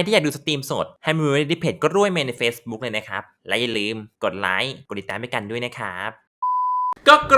ใครที่อยากดูสตรีมสดให้มาดูในเพจก็ร่วยเมนใน Facebook เลยนะครับ และอย่าลืมกดไลค์กดติดตามไปกันด้วยนะครับ ก็ก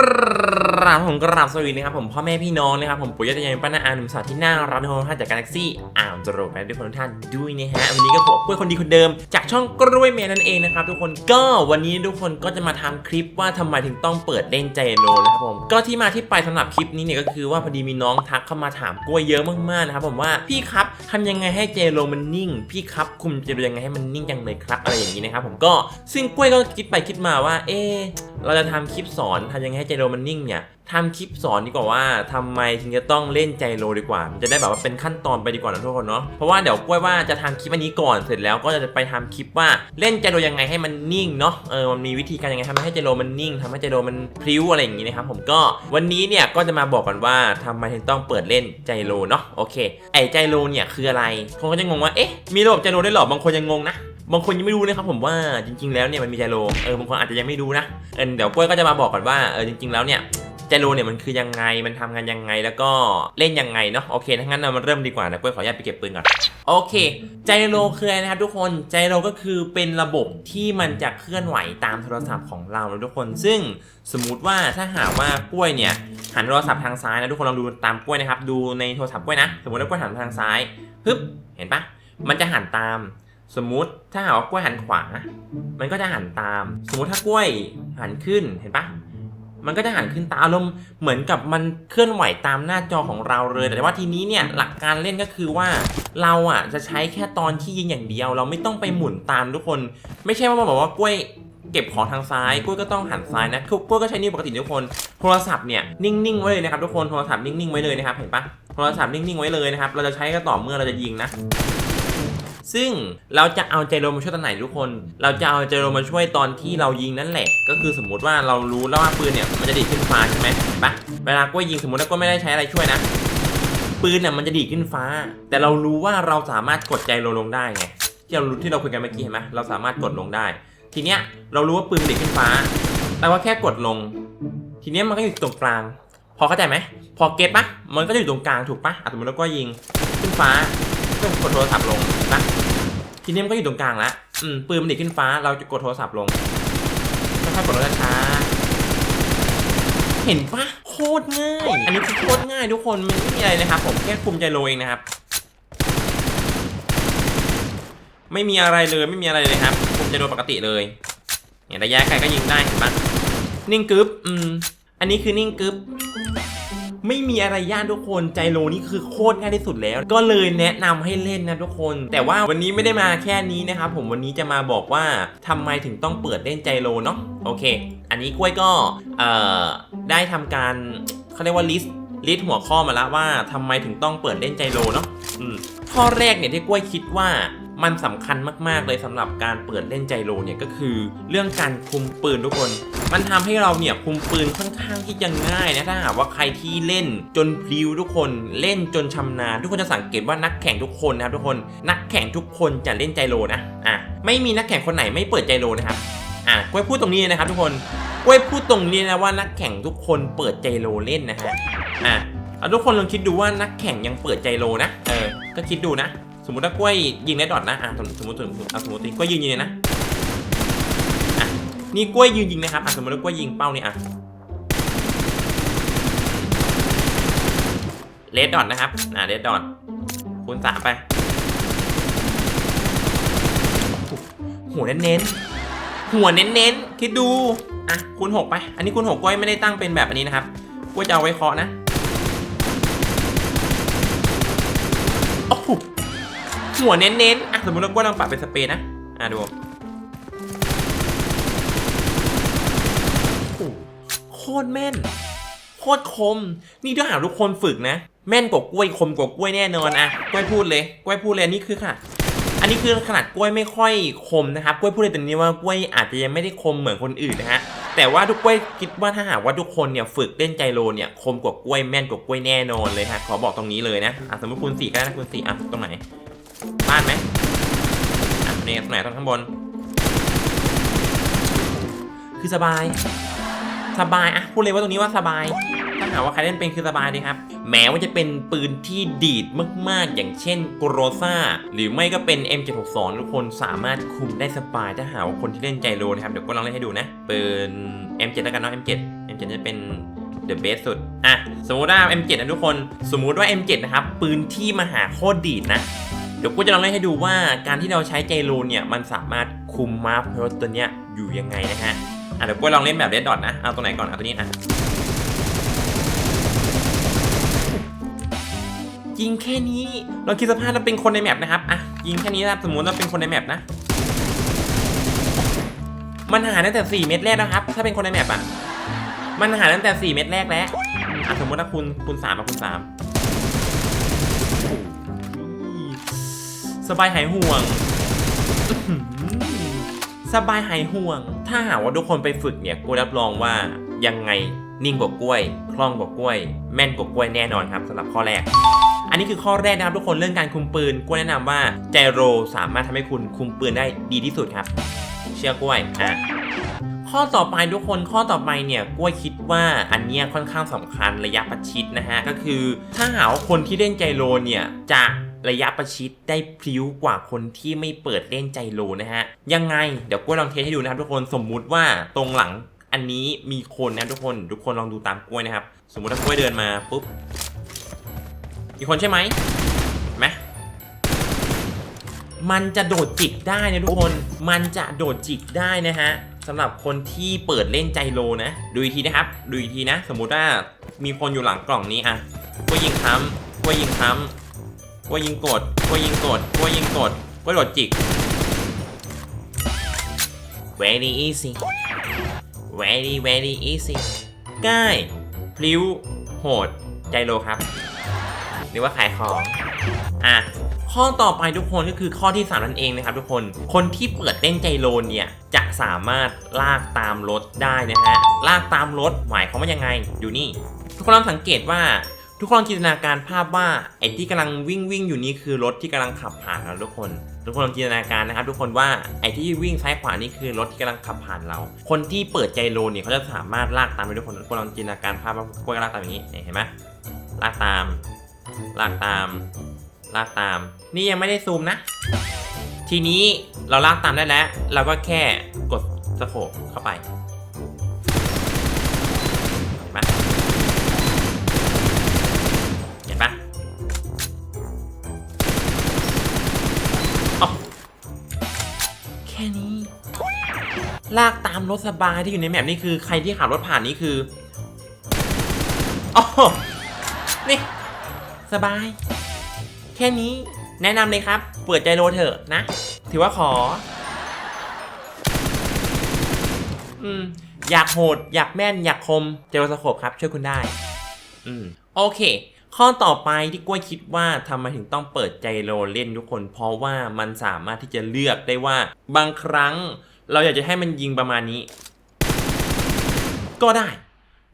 ราบผมกราบสวีนะครับผมพ่อแม่พี่น้องนะครับผมปุ๋ยยศยังป้านาอาหนุ่มสาวที่น่ารักทุกคนท่านจากกาแล็กซี่อ่าวจรดและทุกคนทุกท่านด้วยนะฮะวันนี้ก็ผมเพื่อนคนดีคนเดิม จากช่องกล้วยเมนนั่นเองนะครับทุกคนก็วันนี้ทุกคนก็จะมาทำคลิปว่าทำไมถึงต้องเปิดเล่นใจโลนะครับผมก็ที่มาที่ไปสำหรับคลิปนี้เนี่ยก็คือว่าพอดีมีน้องทักเข้ามาถามกล้วยเยอะมากๆนะครับผมว่าพี่ครับทำยังไงให้เจโลมันนิ่ง พี่ครับคุมเจโลยังไงให้มันนิ่งจังเลยครับอะไรอย่างนี้นะครับผมก็ซึ่งกล้วยก็คิดไปคิดมาว่าเอ๊ะเราจะทำคลิปสอนทำยังไงให้เจโลมันนิ่งเนี่ยทำคลิปสอนดีกว่าว่าทำไมถึงจะต้องเล่นใจโลดีกว่า มันจะได้แบบว่าเป็นขั้นตอนไปดีกว่านะทุกคนเนาะเพราะว่าเดี๋ยวกล้วยว่าจะทำคลิปอันนี้ก่อนเสร็จแล้วก็จะไปทำคลิปว่าเล่นใจโลยังไงให้มันนิ่งเนาะเออมันมีวิธีการยังไงทำให้ใจโลมันนิ่งทำให้ใจโลมันพลิ้วอะไรอย่างนี้นะครับผมก็วันนี้เนี่ยก็จะมาบอกกันว่าทำไมถึงต้องเปิดเล่นใจโลเนาะโอเค ไอ้ใจโลเนี่ยคืออะไรคนก็จะงงว่าเอ๊ะมีระบบใจโลได้หรอบางคนยังงงนะ บางคนยังไม่รู้นะครับผมว่าจริง ๆ แล้วเนี่ยมันมีใจโลเออบางคนอาจจะยังไม่รู้นะเออเดี๋ยวกล้วยก็จะมาบอกก่อนว่าเออจริง ๆ แล้วเนี่ยใจโลเนี่ยมันคือยังไงมันทำงานยังไงแล้วก็เล่นยังไงเนาะโอเคถ้างั้นเรามาเริ่มดีกว่านะกล้วยขออนุญาตไปเก็บปืนก่อนโอเคใจโลคืออะไรนะครับทุกคนใจโลก็คือเป็นระบบที่มันจะเคลื่อนไหวตามโทรศัพท์ของเราทุกคน ซึ่งสมมุติว่าถ้าหากว่ากล้วยเนี่ยหันโทรศัพท์ทางซ้ายนะทุกคนลองดูตามกล้วยนะครับดูในโทรศัพท์กล้วยนะ สมมติว่ากล้วยหันทางซ้ายปึ๊บเห็นปะมันจะหันตาม สมมติถ้าหากว่ากล้วยหันขวา มันก็จะหันตาม สมมติถ้ากล้วยหันขึ้นเห็นปะมันก็จะหันขึ้นตามอารมณ์เหมือนกับมันเคลื่อนไหวตามหน้าจอของเราเลย แต่ว่าทีนี้เนี่ยหลักการเล่นก็คือว่าเราอะจะใช้แค่ตอนที่ยิงอย่างเดียว เราไม่ต้องไปหมุนตามทุกคน ไม่ใช่ว่ามาบอกว่ากล้วยเก็บของทางซ้ายกล้วยก็ต้องหันซ้ายนะคือกล้วยก็ใช้นิ้วปกติทุกคนโทรศัพท์เนี่ยนิ่งๆไว้เลยนะครับทุกคนโทรศัพท์นิ่งๆไว้เลยนะครับเห็นปะโทรศัพท์นิ่งๆไว้เลยนะครับเราจะใช้ก็ต่อเมื่อเราจะยิงนะ ซึ่งเราจะเอาใจโรมาช่วยตอนไหนทุกคน เราจะเอาใจโรมาช่วยตอนที่เรายิงนั่นแหละ ก็คือสมมุติว่าเรารู้แล้วว่าปืนเนี่ยมันจะดีดขึ้นฟ้าใช่ไหมเห็นปะเวลากล้วยยิงสมมติว่าก็ไม่ได้ใช้อะไรช่วยนะ ปืนเนี่ยมันจะดีดขึ้นฟ้า แต่เรารู้ว่าเราสามารถกดใจโรลงได้ไงที่เรารู้ที่เราคุยกันเมื่อกี้เห็นไหมเราสามารถกดลงได้ ทีเนี้ยเรารู้ว่าปืนมันดีดขึ้นฟ้าแต่ว่าแค่กดลง ทีเนี้ยมันก็อยู่ตรงกลาง พอเข้าใจไหมพอเก็ตปะมันก็จะอยู่ตรงกลางถูกปะสมมติเราก็ยิงขึ้นฟ้าก็กดโทรศัพท์ลง ทีนี้มันก็อยู่ตรงกลางแล้วอืมปืนมันดีขึ้นฟ้าเราจะกดโทรศัพท์ลงค่อยๆกดลงช้าเห็นปะโคตรง่าย อันนี้คือโคตรง่ายทุกคนมันไม่มีอะไรนะครับ ผมแค่คุมใจโลเองนะครับ ไม่มีอะไรเลยไม่มีอะไรเลยครับคุมใจโลปกติเลยเนี่ยระยะไกลก็ยิงได้เห็นปะนิ่งกึ๊บอืมอันนี้คือนิ่งกึ๊บ ไม่มีอะไรยากทุกคนใจโลนี่คือโคตรง่ายที่สุดแล้ว ก็เลยแนะนำให้เล่นนะทุกคน แต่ว่าวันนี้ไม่ได้มาแค่นี้นะครับผมวันนี้จะมาบอกว่าทำไมถึงต้องเปิดเล่นใจโลเนาะโอเค อันนี้กล้วยก็เอ่อได้ทำการเขาเรียกว่าลิสต์ลิสต์หัวข้อมาแล้วว่าทำไมถึงต้องเปิดเล่นใจโลเนาะอืมข้อแรกเนี่ยที่กล้วยคิดว่า มันสำคัญมากๆเลยสำหรับการเปิดเล่นใจโลเนี่ยก็คือ เรื่องการคุมปืนทุกคน มันทำให้เราเนี่ยคุมปืนค่อนข้างที่จะง่ายนะถ้าหากว่าใครที่เล่นจนพลิ้วทุกคนเล่นจนชำนาญ ทุกคนจะสังเกตว่านักแข่งทุกคนนะครับทุกคนนักแข่งทุกคนจะเล่นใจโลนะอะไม่มีนักแข่งคนไหนไม่เปิดใจโลนะครับอะกล้วยพูดตรงนี้นะครับ ทุกคนกล้วยพูดตรงนี้นะว่านักแข่งทุกคนเปิดใจโลเล่นนะฮะอะเอาทุกคนลองคิดดูว่านักแข่งยังเปิดใจโลนะ เออ ก็คิดดูนะ สมมติถ้ากล้วยยิงได้ดอทนะอะสมมติสมมติสมมติเอาสมมติกล้วยยิงยิงเลยนะนี่กล้วยยืนยิงนะครับอะสมมติว่ากล้วยยิงเป้าเนี่ยอะเลดดอทนะครับอะเลดดอทคูณสามไปหัวเน้นๆหัวเน้นๆคิดดูอะคูณหกไป อันนี้คูณหกกล้วยไม่ได้ตั้งเป็นแบบอันนี้นะครับกล้วยจะเอาไว้เคาะนะ หัวเน้นๆอะสมมติว่ากล้วยลองปรับเป็นสเปรย์นะ อะดูโคตรแม่น โคตรคม นี่ถ้าหาทุกคนฝึกนะ แม่นกว่ากล้วยคมกว่ากล้วยแน่นอนอะกล้วยพูดเลยกล้วยพูดเลยนี่คือค่ะ อันนี้คือขนาดกล้วยไม่ค่อยคมนะครับกล้วยพูดเลยแต่นี้ว่ากล้วยอาจจะยังไม่ได้คมเหมือนคนอื่นนะฮะแต่ว่าทุกกล้วยคิดว่าถ้าหากว่าทุกคนเนี่ยฝึกเล่นใจโลเนี่ยคมกว่ากล้วยแม่นกว่ากล้วยแน่นอนเลยฮะขอบอกตรงนี้เลยนะอะสมมติคูณสี่ก็ได้นะคูณสี่อะตรงไหน บ้านไหมอะนี่ตรงไหนตรงข้างบน คือสบาย สบายอะพูดเลยว่าตรงนี้ว่าสบาย ถ้าหากว่าใครเล่นเป็นคือสบายเลยครับ แม้ว่าจะเป็นปืนที่ดีดมากๆ อย่างเช่นโกโรซ่า หรือไม่ก็เป็น M762 ทุกคนสามารถคุมได้สบายถ้าหาว่าคนที่เล่นใจโลนะครับ เดี๋ยวก็ลองเล่นให้ดูนะ ปืน M7 แล้วกันเนาะ M7 M7 จะเป็น the best สุด อะ สมมติว่า M7 นะทุกคน สมมุติว่า M7 นะครับ ปืนที่มหาโคตรดีดนะ เดี๋ยวกูจะลองเล่นให้ดูว่าการที่เราใช้ใจโลเนี่ยมันสามารถคุมมาร์พรถตัวเนี้ยอยู่ยังไงนะฮะอะเดี๋ยวกูลองเล่นแบบเรดดอทนะเอาตัวไหนก่อนเอาตัวนี้อะยิงแค่นี้เราคิดสภาพเราเป็นคนในแมปนะครับอะยิงแค่นี้นะสมมติเราเป็นคนในแมปนะ มันหายตั้งแต่ 4 เม็ดแรกนะครับ ถ้าเป็นคนในแมปอะมันหายตั้งแต่ 4 เม็ดแรกแล้วอะสมมติว่าคุณคุณสามอะคุณสาม สบายหายห่วง สบายหายห่วง ถ้าหากว่าทุกคนไปฝึกเนี่ยกูรับรองว่ายังไงนิ่งกว่ากล้วย คล่องกว่ากล้วย แม่นกว่ากล้วยแน่นอนครับสำหรับข้อแรก อันนี้คือข้อแรกนะครับทุกคนเรื่องการคุมปืนกล้วยแนะนำว่าไจโรสามารถทำให้คุณคุมปืนได้ดีที่สุดครับ เชื่อกล้วยอะข้อต่อไปทุกคนข้อต่อไปเนี่ยกล้วยคิดว่าอันเนี้ยค่อนข้างสำคัญระยะประชิดนะฮะก็คือถ้าหาว่าคนที่เล่นไจโรเนี่ยจะ ระยะประชิดได้พลิ้วกว่าคนที่ไม่เปิดเล่นไจโรนะฮะ ยังไงเดี๋ยวกล้วยลองเทสให้ดูนะครับทุกคนสมมุติว่าตรงหลังอันนี้มีคนนะทุกคนทุกคนลองดูตามกล้วยนะครับ สมมุติถ้ากล้วยเดินมาปุ๊บมีคนใช่ไหมไหมมันจะโดดจิกได้นะทุกคน มันจะโดดจิกได้นะฮะสำหรับคนที่เปิดเล่นใจโลนะ ดูอีกทีนะครับ ดูอีกทีนะ สมมุติว่ามีคนอยู่หลังกล่องนี้อะก็ยิงค้ำก็ยิงค้ำ ก็ยิงกดก็ยิงกดก็ยิงกดก็โดดจิก very easy very very easy ง่ายพลิ้ว โหด ใจโลครับ หรือว่าขายของ อะ ข้อต่อไปทุกคนก็คือข้อที่ 3 นั่นเองนะครับทุกคน คนที่เปิดเล่นใจโลนเนี่ย จะสามารถลากตามรถได้นะฮะ ลากตามรถหมายความว่ายังไงดูนี่ ทุกคนลองสังเกตว่า ทุกคนจินตนาการภาพว่าไอ้ที่กำลังวิ่งวิ่งอยู่นี้คือรถที่กำลังขับผ่านเราทุกคน ทุกคนลองจินตนาการนะครับ ทุกคนว่าไอ้ที่วิ่งซ้ายขวานี่คือรถที่กำลังขับผ่านเรา คนที่เปิดใจโลนเนี่ยเขาจะสามารถลากตามไปทุกคนทุกคนลองจินตนาการภาพว่าพวกลากตามอย่างนี้เนี่ยเห็นไหมลากตาม ลากตาม ลากตาม นี่ยังไม่ได้ซูมนะ ทีนี้เราลากตามได้แล้ว เราก็แค่กดสโคปเข้าไป ลากตามรถสบายที่อยู่ในแมปนี่คือใครที่ขับรถผ่านนี่คืออ๋อนี่ สบาย แค่นี้แนะนำเลยครับ เปิดใจโลเถอะนะ ถือว่าขอ อืม อยากโหด อยากแม่น อยากคมเจโรสโคปครับ ช่วยคุณได้ อืม โอเค ข้อต่อไปที่กล้วยคิดว่าทำไมถึงต้องเปิดใจโลเล่นทุกคน เพราะว่ามันสามารถที่จะเลือกได้ว่าบางครั้ง เราอยากจะให้มันยิงประมาณนี้ ก็ได้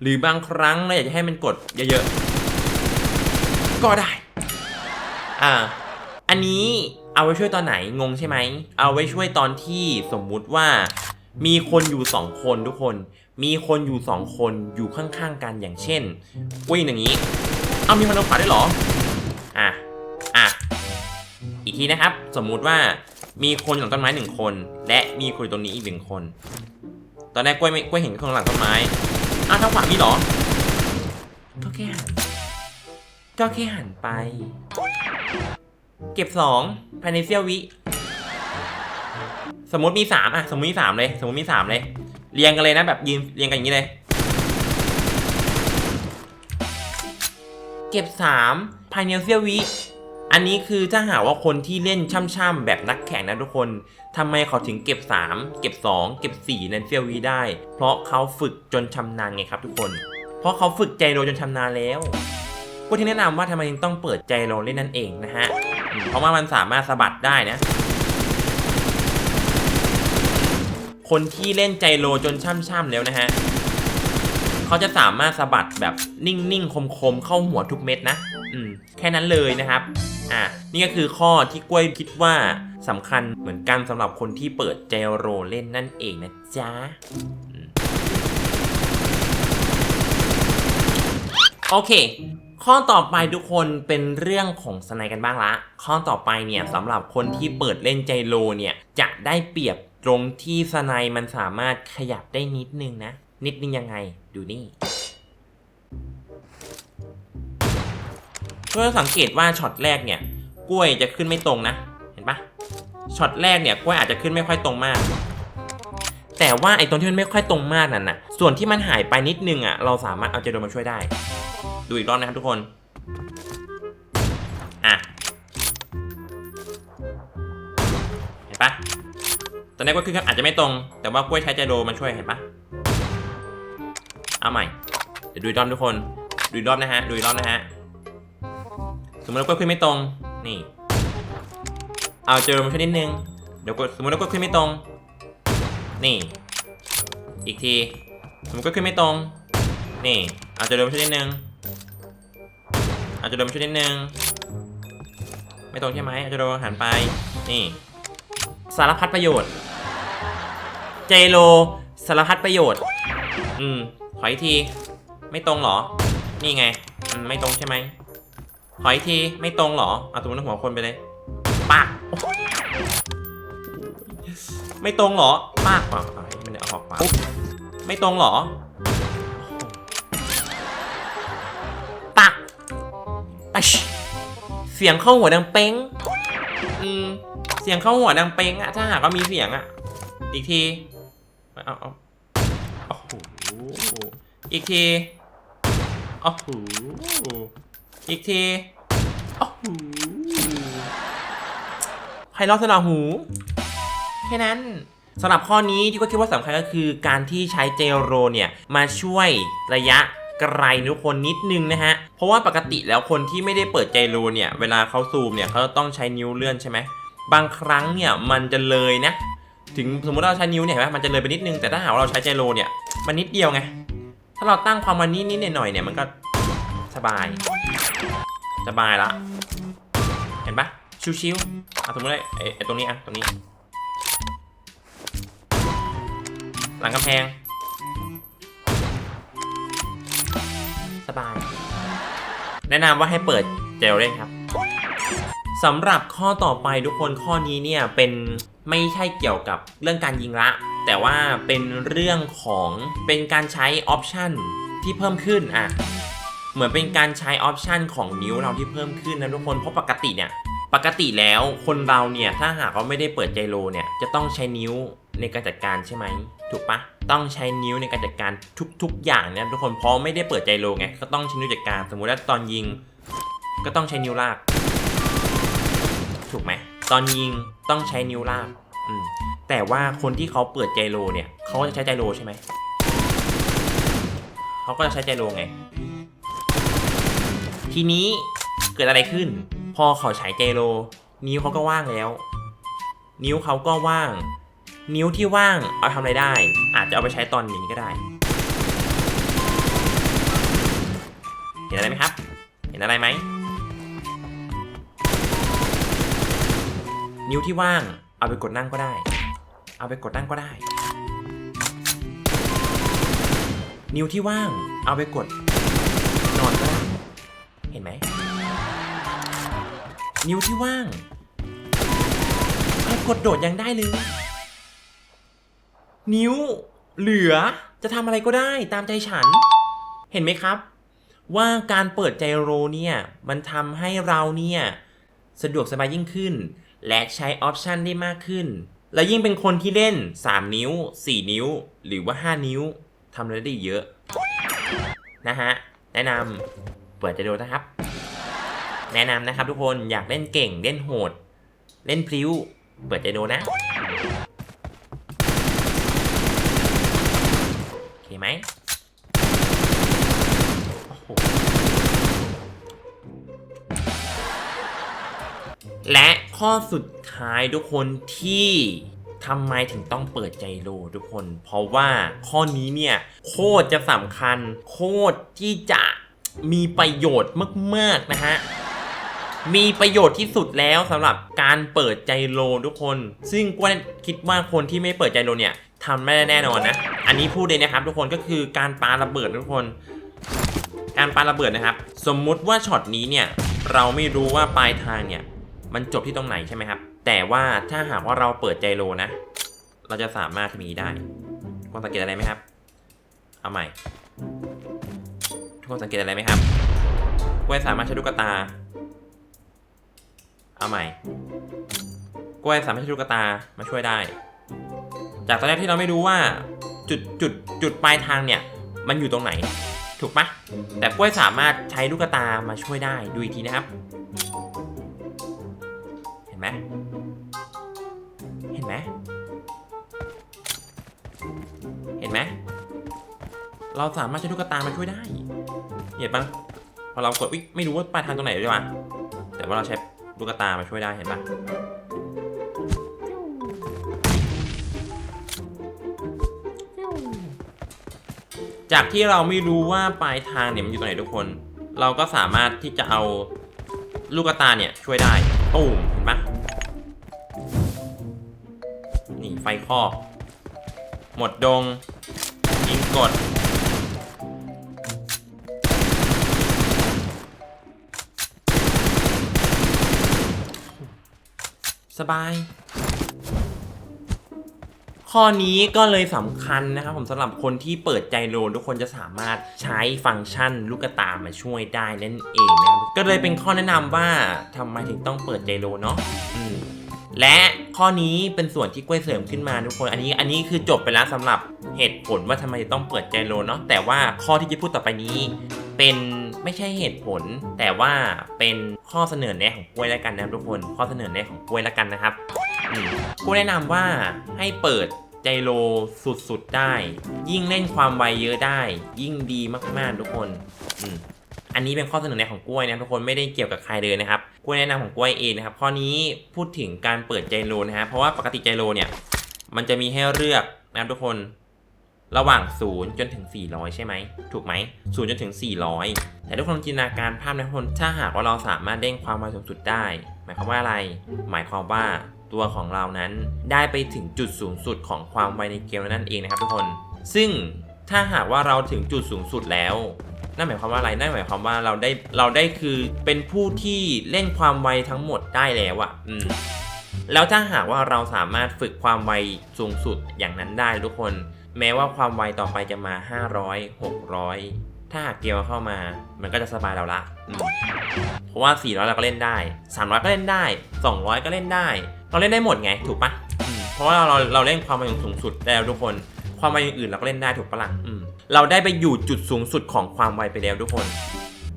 หรือบางครั้งเราอยากจะให้มันกดเยอะๆ ก็ได้ อ่า อันนี้เอาไว้ช่วยตอนไหนงงใช่ไหม เอาไว้ช่วยตอนที่สมมุติว่า มีคนอยู่สองคนทุกคน มีคนอยู่สองคนอยู่ข้างๆกันอย่างเช่นวิ่งอย่างนี้ เอามีคนทางขวาได้หรอ อะ อะ อีกทีนะครับ สมมุติว่า มีคนอยู่หลังต้นไม้หนึ่งคน และมีคนอยู่ตรงนี้อีกหนึ่งคน ตอนแรกกล้วยไม่กล้วยเห็นคนหลังต้นไม้อ้าวทางขวามีเหรอ ก็แค่หันก็แค่หันไป เก็บสองภายในเสี้ยววิ สมมติมีสามอะสมมติมีสามเลย สมมติมีสามเลย เรียงกันเลยนะแบบยืนเรียงกันอย่างนี้เลย เก็บสามภายในเสี้ยววิ อันนี้คือถ้าหากว่าคนที่เล่นช่ำๆแบบนักแข่งนะทุกคนทำไมเขาถึงเก็บ 3 เก็บ 2 เก็บ 4 ในเซียววีได้ เพราะเขาฝึกจนชำนาญไงครับทุกคน เพราะเขาฝึกใจโรจนชำนาญแล้วก็ที่แนะนำว่าทำไมถึงต้องเปิดใจโรเล่นนั่นเองนะฮะ เพราะว่ามันสามารถสะบัดได้นะ คนที่เล่นใจโรจนช่ำๆแล้วนะฮะ เขาจะสามารถสะบัดแบบนิ่งๆ คมๆ เข้าหัวทุกเม็ดนะ อืม แค่นั้นเลยนะครับ อะ นี่ก็คือข้อที่กล้วยคิดว่าสำคัญเหมือนกันสำหรับคนที่เปิดใจโรเล่นนั่นเองนะจ๊ะโอเค ข้อต่อไปทุกคนเป็นเรื่องของสไนกันบ้างละ ข้อต่อไปเนี่ยสำหรับคนที่เปิดเล่นใจโลเนี่ย จะได้เปรียบตรงที่สไนมันสามารถขยับได้นิดนึงนะ นิดนึงยังไงดูนี่เพื่อสังเกตว่าช็อตแรกเนี่ย กล้วยจะขึ้นไม่ตรงนะ เห็นปะช็อตแรกเนี่ยกล้วยอาจจะขึ้นไม่ค่อยตรงมาก แต่ว่าไอ้ตรงที่มันไม่ค่อยตรงมากนั่นน่ะ ส่วนที่มันหายไปนิดนึงอะเราสามารถเอาเจโดมาช่วยได้ ดูอีกรอบนะครับทุกคนอะเห็นปะตอนนี้กล้วยขึ้นอาจจะไม่ตรง แต่ว่ากล้วยใช้เจโดมาช่วยเห็นปะ เอาใหม่ เดี๋ยวดูอีกรอบทุกคน ดูอีกรอบนะฮะ ดูอีกรอบนะฮะ สมมติว่ากล้วยขึ้นไม่ตรง นี่ เอาเจโดมาช่วยนิดนึง เดี๋ยวกล้วยสมมติว่ากล้วยขึ้นไม่ตรง นี่ อีกที สมมติก็ขึ้นไม่ตรง นี่ เอาจจะเดินมาช่วยนิดนึง เอาจจะเดินมาช่วยนิดนึง ไม่ตรงใช่ไหมเอาจจะเดินหันไป นี่ สารพัดประโยชน์ เจโลสารพัดประโยชน์ อืม ขออีกที ไม่ตรงเหรอ นี่ไงอืมไม่ตรงใช่ไหมขออีกที ไม่ตรงเหรอเอาตัวนั้นหัวคนไปเลยปากไม่ตรงเหรอปากปากปามันเอาออกปากไม่ตรงเหรอปักปัชเสียงเข้าหัวดังเป้งอืมเสียงเข้าหัวดังเป้งอะถ้าหากว่ามีเสียงอะอีกทีเอาเอา อีกทีโอ้โหอีกทีโอ้โหไพเราะสนอหู แค่นั้นสำหรับข้อนี้ที่ก็คิดว่าสำคัญก็คือการที่ใช้เจลโรเนี่ยมาช่วยระยะไกลทุกคนนิดนึงนะฮะ เพราะว่าปกติแล้วคนที่ไม่ได้เปิดเจลโรเนี่ยเวลาเขาซูมเนี่ยเขาต้องใช้นิ้วเลื่อนใช่ไหมบางครั้งเนี่ยมันจะเลยนะ ถึงสมมติเราใช้นิ้วเนี่ยเห็นไหมมันจะเลยไปนิดนึงแต่ถ้าหากว่าเราใช้เจลโรเนี่ยมันนิดเดียวไง ถ้าเราตั้งความมันนิดนิดหน่อยเนี่ยมันก็สบาย สบายละ เห็นปะชิวๆอะสมมติไอ้ไอ้ไอ้ตรงนี้อะตรงนี้ หลังกำแพง สบาย แนะนำว่าให้เปิดเจลเล่นครับสำหรับข้อต่อไปทุกคนข้อนี้เนี่ยเป็นไม่ใช่เกี่ยวกับเรื่องการยิงละ แต่ว่าเป็นเรื่องของเป็นการใช้ออปชันที่เพิ่มขึ้นอะเหมือนเป็นการใช้ออปชันของนิ้วเราที่เพิ่มขึ้นนะทุกคนเพราะปกติเนี่ยปกติแล้วคนเราเนี่ยถ้าหากว่าไม่ได้เปิดไจโรเนี่ยจะต้องใช้นิ้วในการจัดการใช่ไหมถูกปะต้องใช้นิ้วในการจัดการทุก ๆ อย่างเนี่ยทุกคนเพราะไม่ได้เปิดไจโรไงก็ต้องใช้นิ้วจัดการสมมุติว่าตอนยิง ก็ต้องใช้นิ้วลาก ถูกไหมตอนยิงต้องใช้นิ้วลากอืม แต่ว่าคนที่เขาเปิดไจโรเนี่ยเขาก็จะใช้ไจโรใช่ไหมเขาก็จะใช้ไจโรไง ทีนี้เกิดอะไรขึ้น พอเขาใช้เจโรนิ้วเขาก็ว่างแล้ว นิ้วเขาก็ว่าง นิ้วที่ว่างเอาทำอะไรได้ อาจจะเอาไปใช้ตอนนี้ก็ได้ เห็นอะไรไหมครับ เห็นอะไรไหมนิ้วที่ว่างเอาไปกดนั่งก็ได้ เอาไปกดนั่งก็ได้ นิ้วที่ว่าง เอาไปกด นอนก็ได้ เห็นไหม นิ้วที่ว่างเอากดโดดยังได้เลย นิ้วเหลือจะทำอะไรก็ได้ตามใจฉัน เห็นไหมครับ ว่าการเปิดไจโรเนี่ย มันทำให้เราเนี่ย สะดวกสบายยิ่งขึ้น และใช้ออปชันได้มากขึ้น และยิ่งเป็นคนที่เล่น 3 นิ้ว 4 นิ้ว หรือว่า 5 นิ้วทำอะไรได้เยอะ นะฮะ แนะนำเปิดไจดูนะครับ แนะนำนะครับทุกคนอยากเล่นเก่งเล่นโหด เล่นพลิ้ว เปิดใจะดนะโอเคไหม และข้อสุดท้ายทุกคนที่ทำไมถึงต้องเปิดใจโลทุกคน เพราะว่าข้อนี้เนี่ยโคตรจะสำคัญ โคตรที่จะมีประโยชน์มากๆนะฮะ มีประโยชน์ที่สุดแล้วสำหรับการเปิดใจโลทุกคน ซึ่งกวนคิดว่าคนที่ไม่เปิดใจโลเนี่ยทำไม่ได้แน่นอนนะ อันนี้พูดเลยนะครับ ทุกคนก็คือการปาระเบิดทุกคน การปาระเบิดนะครับ สมมุติว่าช็อตนี้เนี่ยเราไม่รู้ว่าปลายทางเนี่ย มันจบที่ตรงไหนใช่ไหมครับ แต่ว่าถ้าหากว่าเราเปิดใจโลนะ เราจะสามารถทำนี้ได้ทุกคนสังเกตอะไรไหมครับ เอาใหม่ ทุกคนสังเกตอะไรไหมครับกล้วยสามารถใช้ลูกตา เอาใหม่กล้วยสามารถใช้ลูกตามาช่วยได้ จากตอนแรกที่เราไม่รู้ว่าจุดจุดจุดปลายทางเนี่ย มันอยู่ตรงไหน ถูกปะแต่กล้วยสามารถใช้ลูกตามาช่วยได้ดูอีกทีนะครับ ห็นไหมเห็นไหมเห็นไหมเราสามารถใช้ลูกตามาช่วยได้เห็นปะพอเรากดอุ๊ยไม่รู้ว่าปลายทางตรงไหนเลยว่ะแต่ว่าเราใช้ลูกตามาช่วยได้เห็นปะจากที่เราไม่รู้ว่าปลายทางเนี่ยมันอยู่ตรงไหนทุกคน เราก็สามารถที่จะเอาลูกตาเนี่ยช่วยได้ตูมเห็นปะ ไฟคอก หมดดง ยิงกด สบาย ข้อนี้ก็เลยสำคัญนะครับผมสำหรับคนที่เปิดใจโลนทุกคนจะสามารถใช้ฟังก์ชันลูกตามาช่วยได้นั่นเองนะครับก็เลยเป็นข้อแนะนำว่าทำไมถึงต้องเปิดใจโลเนาะและ ข้อนี้เป็นส่วนที่กล้วยเสริมขึ้นมาทุกคน อันนี้อันนี้คือจบไปแล้วสำหรับเหตุผลว่าทำไมต้องเปิดใจโลเนาะแต่ว่าข้อที่จะพูดต่อไปนี้ เป็นไม่ใช่เหตุผล แต่ว่าเป็นข้อเสนอแนะของกล้วยแล้วกันนะครับทุกคน ข้อเสนอแนะของกล้วยแล้วกันนะครับกล้วยแนะนำว่าให้เปิดใจโลสุดๆได้ ยิ่งเล่นความไวเยอะได้ ยิ่งดีมากๆทุกคน อืม อันนี้เป็นข้อเสนอแนะของกล้วยนะทุกคนไม่ได้เกี่ยวกับใครเลยนะครับกล้วยแนะนำของกล้วยเองนะครับข้อนี้พูดถึงการเปิดใจโลนะฮะเพราะว่าปกติใจโลเนี่ยมันจะมีให้เลือกนะครับทุกคนระหว่าง 0 จนถึง 400 ใช่ไหม ถูกไหม0จนถึง 400 แต่ทุกคนจินตนาการภาพนะทุกคนถ้าหากว่าเราสามารถเด้งความไวสูงสุดได้ หมายความว่าอะไร หมายความว่าตัวของเรานั้นได้ไปถึงจุดสูงสุดของความไวในเกมนั่นเองนะครับทุกคน ซึ่ง ถ้าหากว่าเราถึงจุดสูงสุดแล้ว นั่นหมายความว่าอะไร นั่นหมายความว่าเราได้เราได้คือเป็นผู้ที่เล่นความไวทั้งหมดได้แล้วอะอืมแล้วถ้าหากว่าเราสามารถฝึกความไวสูงสุดอย่างนั้นได้ทุกคน แม้ว่าความไวต่อไปจะมา 500 600 ถ้าหากเกียวเข้ามา มันก็จะสบายเราละเพราะว่า 400 เราก็เล่นได้ 300 ก็เล่นได้ 200 ก็เล่นได้ เราเล่นได้หมดไงถูกปะเพราะว่าเราเราเล่นความไวสูงสุดได้แล้วทุกคน ความไวอย่างอื่นเราก็เล่นได้ถูกปะล่ะเราได้ไปอยู่จุดสูงสุดของความไวไปแล้วทุกคน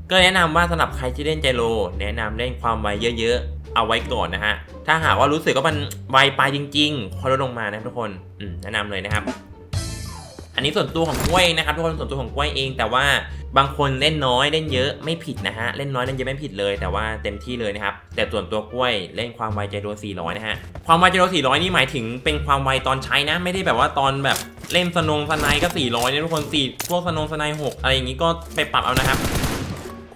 ก็แนะนำว่าสำหรับใครที่เล่นใจโลแนะนำเล่นความไวเยอะๆ เอาไว้ก่อนนะฮะ ถ้าหากว่ารู้สึกว่ามันไวไปจริงๆค่อลดลงมานะทุกคนแนะนำเลยนะครับ นนี้ส่วนตัวของกล้วยนะครับทุกคนส่วนตัวของกล้วยเอง แต่ว่าบางคนเล่นน้อยเล่นเยอะไม่ผิดนะฮะเล่นน้อยเล่นเยอะไม่ผิดเลย แต่ว่าเต็มที่เลยนะครับแต่ส่วนตัวกล้วยเล่นความไวใจโล400นะฮะความไวใจโล400 นี่หมายถึงเป็นความไวตอนใช้นะ ไม่ได้แบบว่าตอนแบบเล่นสนงสไนก็ 400เนี่ยทุกคนสี่พวกสนงสไน6อะไรอย่างงี้ก็ไปปรับเอานะครับ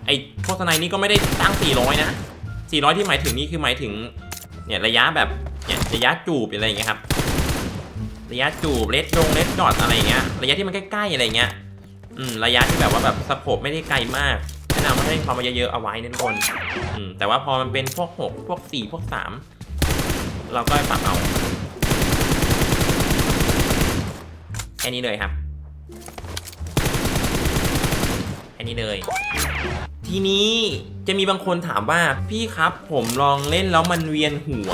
ไอโฆษณายนี้ก็ไม่ได้ตั้ง 400 นะ 400 ที่หมายถึงนี่คือหมายถึงเนี่ยระยะแบบเนี่ยระยะจูบอะไรอย่างเงี้ยครับ ระยะจูบเลดดงเลดดอทอะไรเงี้ยระยะที่มันใกล้ๆอะไรเงี้ยอืมระยะที่แบบว่าแบบสโคปไม่ได้ไกลมากแนะนำว่าให้ความเยอะๆเอาไว้นะทุกคนอืมแต่ว่าพอมันเป็นพวก6พวก4พวก3เราก็ไปปรับเอาแค่นี้เลยครับแค่นี้เลย ทีนี้จะมีบางคนถามว่าพี่ครับผมลองเล่นแล้วมันเวียนหัว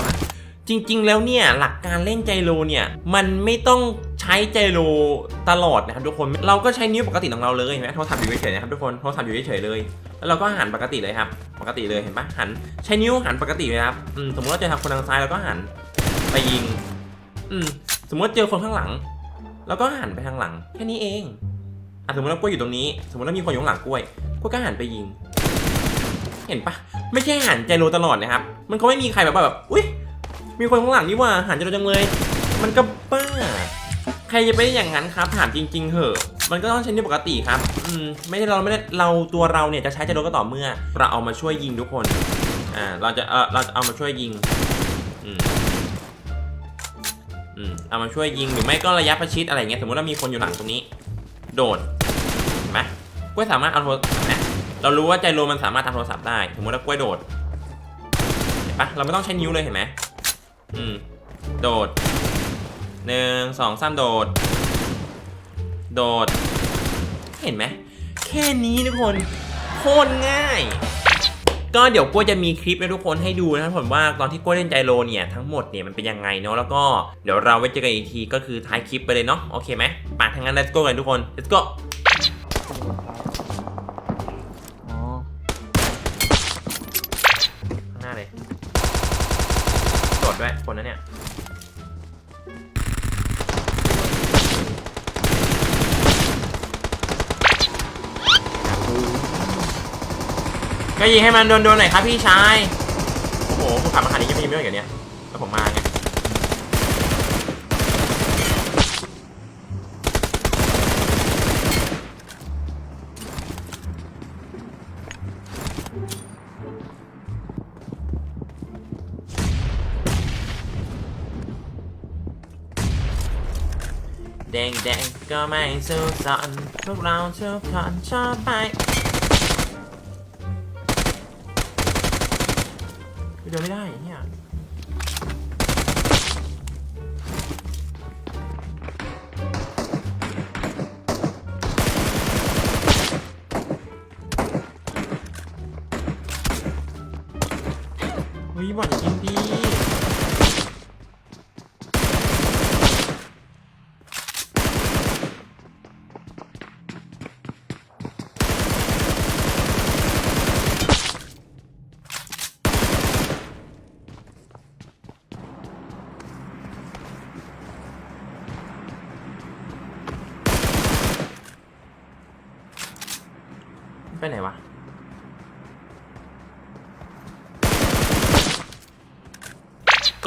จริงๆ แล้วเนี่ยหลักการเล่นใจโลเนี่ยมันไม่ต้องใช้ใจโลตลอดนะครับทุกคนเราก็ใช้นิ้วปกติของเราเลยเห็นไหมโทรศัพท์อยู่เฉยๆนะครับทุกคนโทรศัพท์อยู่เฉยๆเลย แล้วเราก็หันปกติเลยครับ ปกติเลยเห็นปะหันใช้นิ้วหันปกติเลยครับอืมสมมติว่าเจอทางคนทางซ้ายเราก็หันไปยิงอืมสมมติเจอคนข้างหลังเราก็หันไปทางหลังแค่นี้เองอะสมมติว่ากล้วยอยู่ตรงนี้ สมมติว่ามีคนอยู่ข้างหลังกล้วยกล้วยก็หันไปยิง เห็นปะไม่ใช่หันใจโลตลอดนะครับ มันก็ไม่มีใครแบบว่าแบบอุ้ย มีคนข้างหลังนี่ว่าหันใจโลจังเลย มันก็บ้า ใครจะไปได้อย่างนั้นครับ ถามจริง ๆเหอะ มันก็ต้องใช้นิ้วปกติครับ อืม ไม่ได้เราไม่ได้เราตัวเราเนี่ยจะใช้ใจโลก็ต่อเมื่อ เราเอามาช่วยยิงทุกคน อ่า เราจะเออเราจะเอามาช่วยยิง อืมอืม เอามาช่วยยิงหรือไม่ก็ระยะประชิดอะไรเงี้ย สมมติว่ามีคนอยู่หลังตรงนี้ โดดเห็นไหมกล้วยสามารถเอาโทรศัพท์นะเรารู้ว่าใจโลมันสามารถทำโทรศัพท์ได้ สมมติว่ากล้วยโดด เห็นปะเราไม่ต้องใช้นิ้วเลยเห็นไหม อืม โดดหนึ่งสองสามโดด โดด เห็นไหม แค่นี้ทุกคน โคตรง่าย ก็เดี๋ยวกล้วยจะมีคลิปให้ทุกคนให้ดูนะครับผมว่าตอนที่กล้วยเล่นไจโรเนี่ยทั้งหมดเนี่ยมันเป็นยังไงเนาะแล้วก็เดี๋ยวเราไว้เจอกันอีกทีก็คือท้ายคลิปไปเลยเนาะโอเคไหมปาทางนั้น let's go กันทุกคน let's go ก็ยิงให้มันโดนๆหน่อยครับพี่ชาย โอ้โหผมขับมาขนาดนี้ยังไม่ยิงไม่ได้เหรอเนี่ยแล้วผมมาไงแดงแดงๆก็ไม่สู้สอนพวกเราทุกคนชอบไป เดินไม่ได้เนี่ยเฮ้ยบอลจริงดี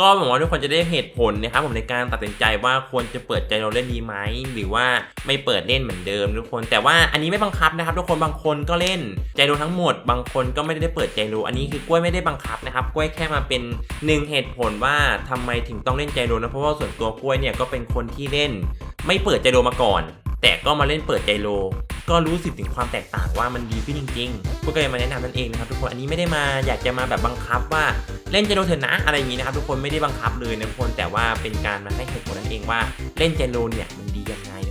ก็หวังว่าทุกคนจะได้เหตุผลนะครับผมในการตัดสินใจว่าควรจะเปิดใจเราเล่นดีไหมหรือว่าไม่เปิดเล่นเหมือนเดิมทุกคน แต่ว่าอันนี้ไม่บังคับนะครับ ทุกคนบางคนก็เล่นใจโรทั้งหมด บางคนก็ไม่ได้เปิดใจโรอันนี้คือกล้วยไม่ได้บังคับนะครับกล้วยแค่มาเป็นหนึ่งเหตุผลว่าทำไมถึงต้องเล่นใจโรนะเพราะว่าส่วนตัวกล้วยเนี่ยก็เป็นคนที่เล่น ไม่เปิดใจโรมาก่อน แต่ก็มาเล่นเปิดใจโล ก็รู้สึกถึงความแตกต่างว่ามันดีขึ้นจริงๆพวก็เลยมาแนะนำนั่นเองนะครับทุกคนอันนี้ไม่ได้มาอยากจะมาแบบบังคับว่าเล่นเจโนเถอะนะอะไรอย่างนี้นะครับทุกคนไม่ได้บังคับเลยนะทุกคนแต่ว่าเป็นการมาให้เหตุผลนั่นเองว่าเล่นเจโนเนี่ย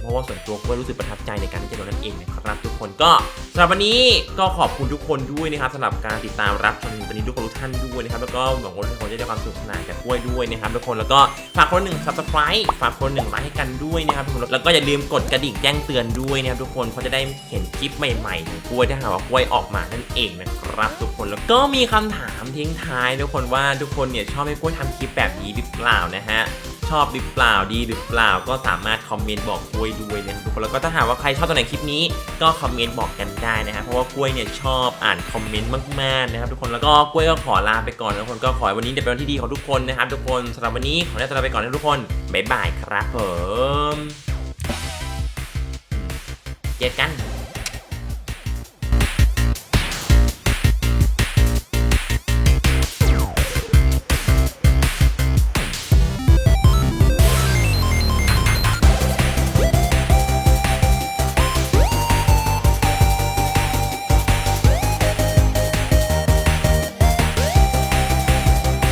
เพราะว่าส่วนตัวก็รู้สึกประทับใจในการเล่นใจโลนั่นเองนะครับทุกคนก็สำหรับวันนี้ก็ขอบคุณทุกคนด้วยนะครับสำหรับการติดตามรับชมวันนี้ทุกคนทุกท่านด้วยนะครับแล้วก็หวังว่าทุกคนจะได้ความสนุกสนานจากกล้วยด้วยนะครับทุกคนแล้วก็ฝากคนหนึ่ง subscribe ฝากคนหนึ่งไลค์ให้กันด้วยนะครับทุกคนแล้วก็อย่าลืมกดกระดิ่งแจ้งเตือนด้วยนะครับทุกคนเพราจะได้เห็นคลิปใหม่ๆของกล้วยถ้าหากว่ากล้วยออกมานั่นเองนะครับทุกคนแล้วก็มีคำถามทิ้งท้ายทุกคนว่าทุกคนเนี่ยชอบให้กล้วยทำคลิปแบบนี้หรือเปล่านะฮะ อบหรือเปล่าดีหรือเปล่า ก็สามารถคอมเมนต์บอกกล้วยด้วยนะครับทุกคนแล้วก็ถ้าหากว่าใครชอบตัวไหนคลิปนี้ก็คอมเมนต์บอกกันได้นะฮะเพราะว่ากล้วยเนี่ยชอบอ่านคอมเมนต์มากๆนะครับทุกคนแล้วก็กล้วยก็ขอลาไปก่อนนะทุกคนก็ขอวันนี้เป็นวันที่ดีของทุกคนนะครับทุกคนสำหรับวันนี้ขอลาไปก่อนนะทุกคนบ๊ายบายครับผมเจอกัน